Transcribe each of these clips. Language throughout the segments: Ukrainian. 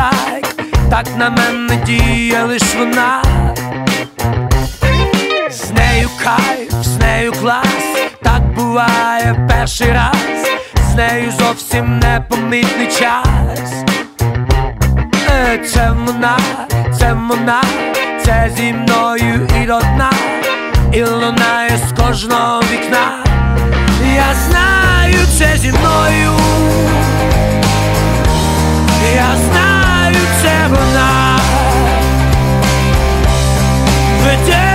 клондайк, так на мене діє лиш вона. З нею кайф, з нею клас, так буває перший раз, з нею зовсім непомітний час. Е, Це вона, це вона, це зі мною і лодна, і лунає з кожного вікна. Я знаю, це зі мною. Я знаю, це вона веде мене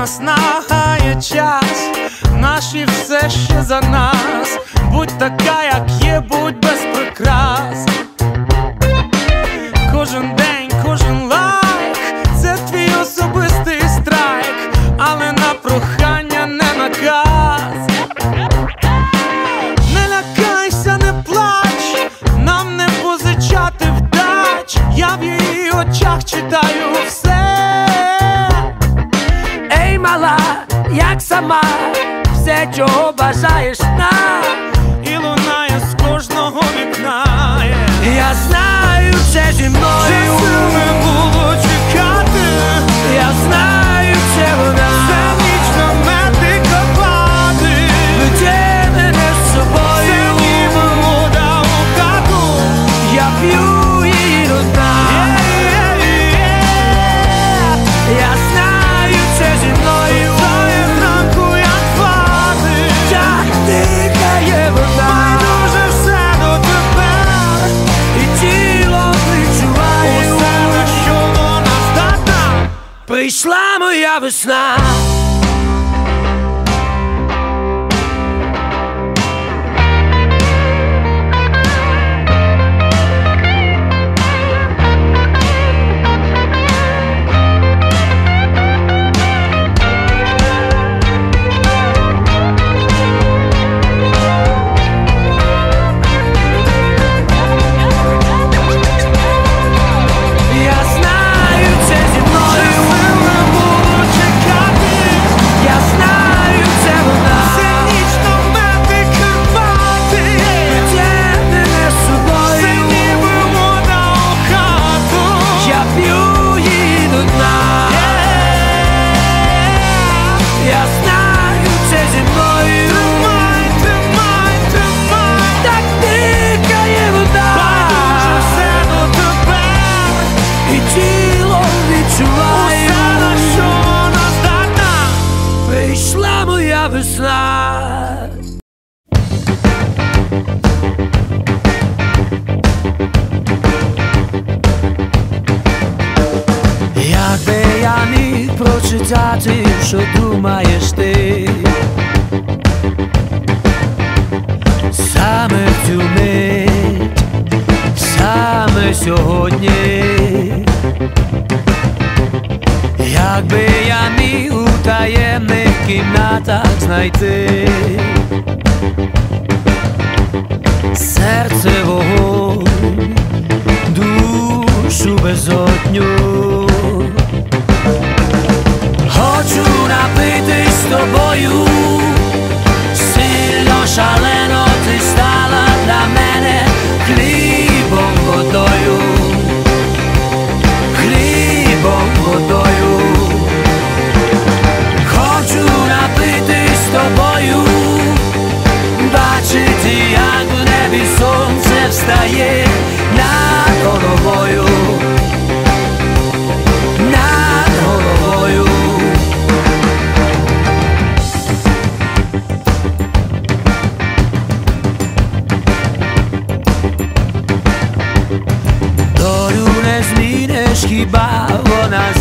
Є наснага, є час, наші все ще за нас. Будь така, як є, будь без прикрас. Кожен день, кожен лайк, це твій особистий страйк, але на прохання не наказ. Не лякайся, не плач, нам не позичати вдач. Я в її очах читаю сама, все, чого бажаєш на. Прийшла моя весна. Прочитати, що думаєш ти Саме в цю мить, саме сьогодні Якби я міг у таємних кімнатах знайти серце вогонь, душу безодню.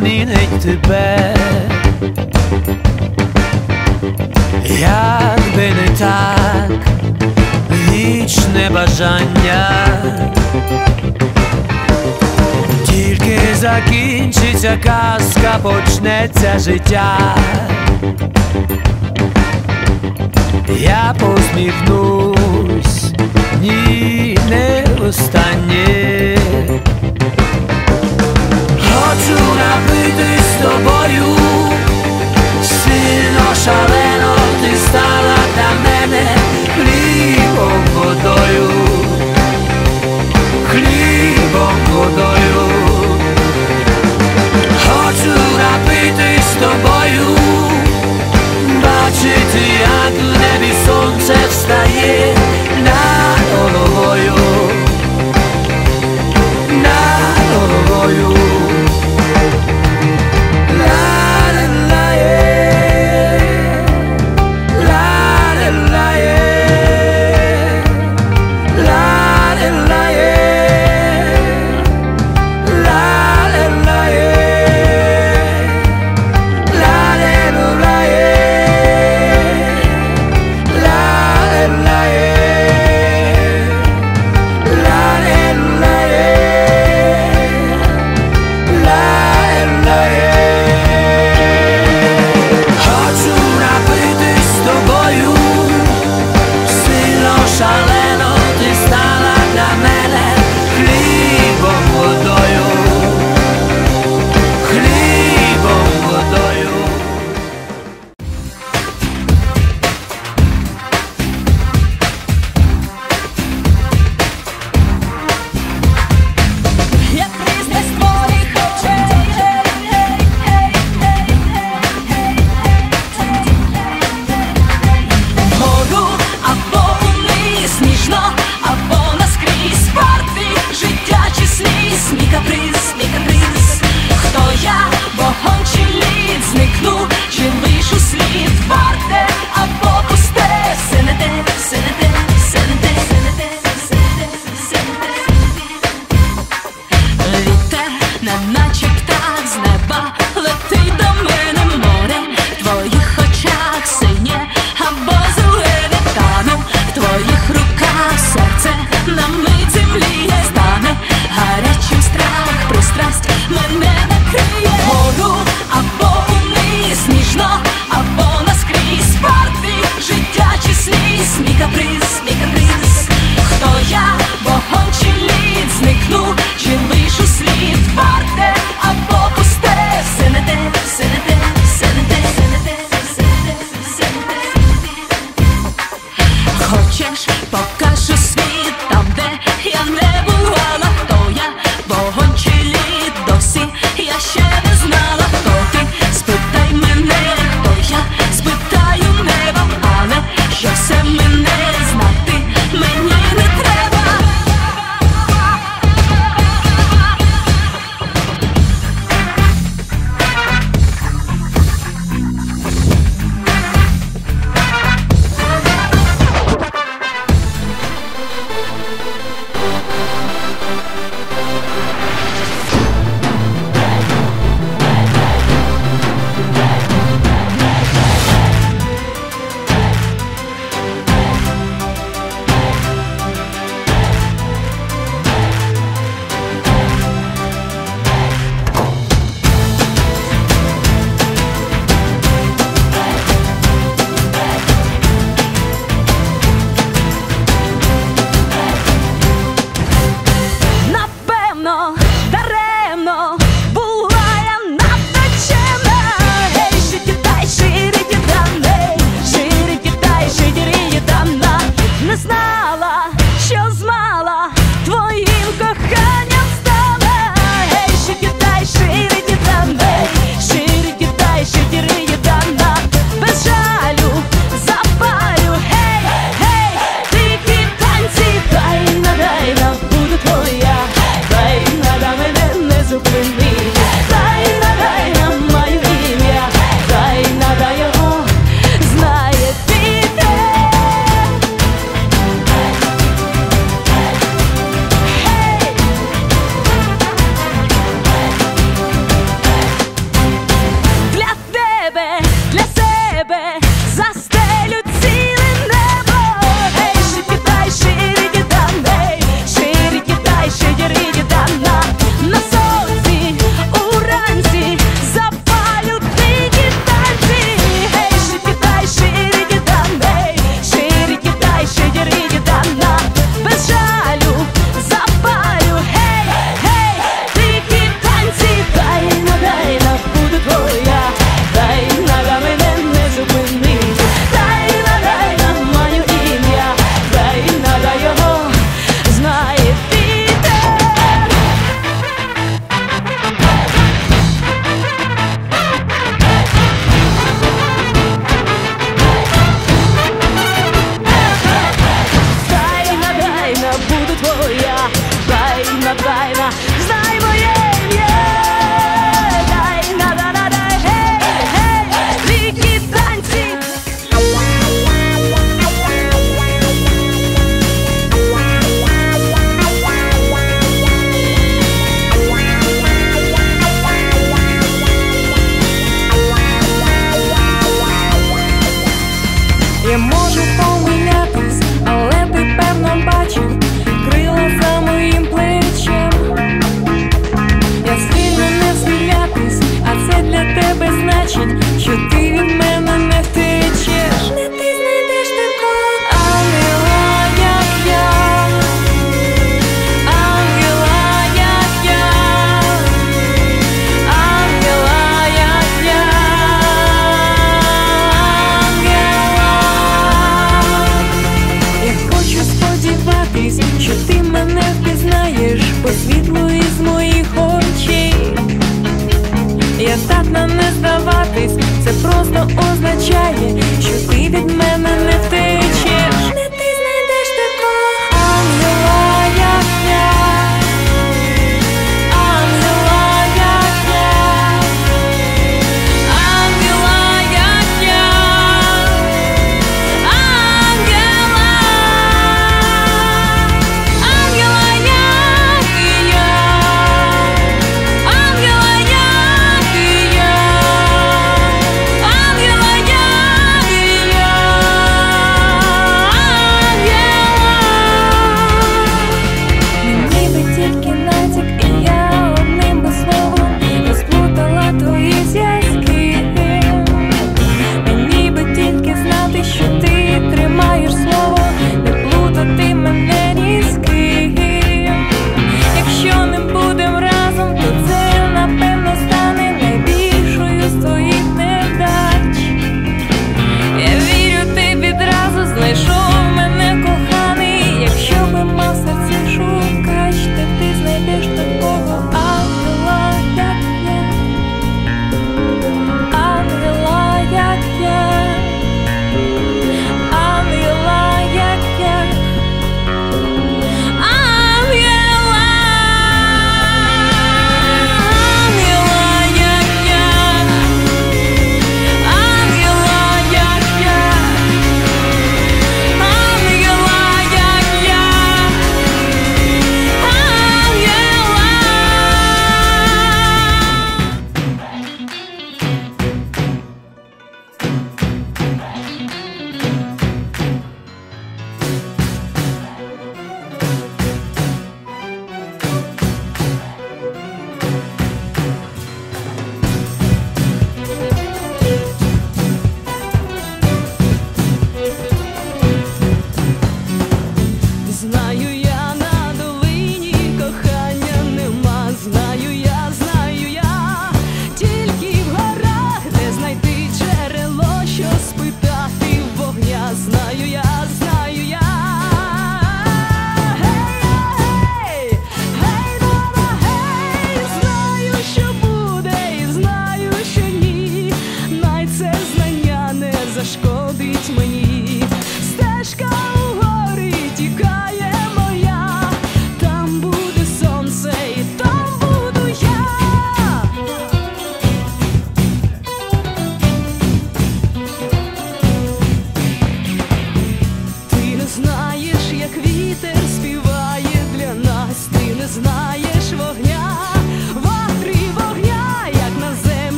Змінить тебе, якби не так, вічне бажання, тільки закінчиться казка, почнеться життя. Я посміхнусь, ні, не останнє. šaleno ti stala da mene Krivom godoju Krivom godoju Hoću da s toboju Bačiti jak gde bi sunce vstaje.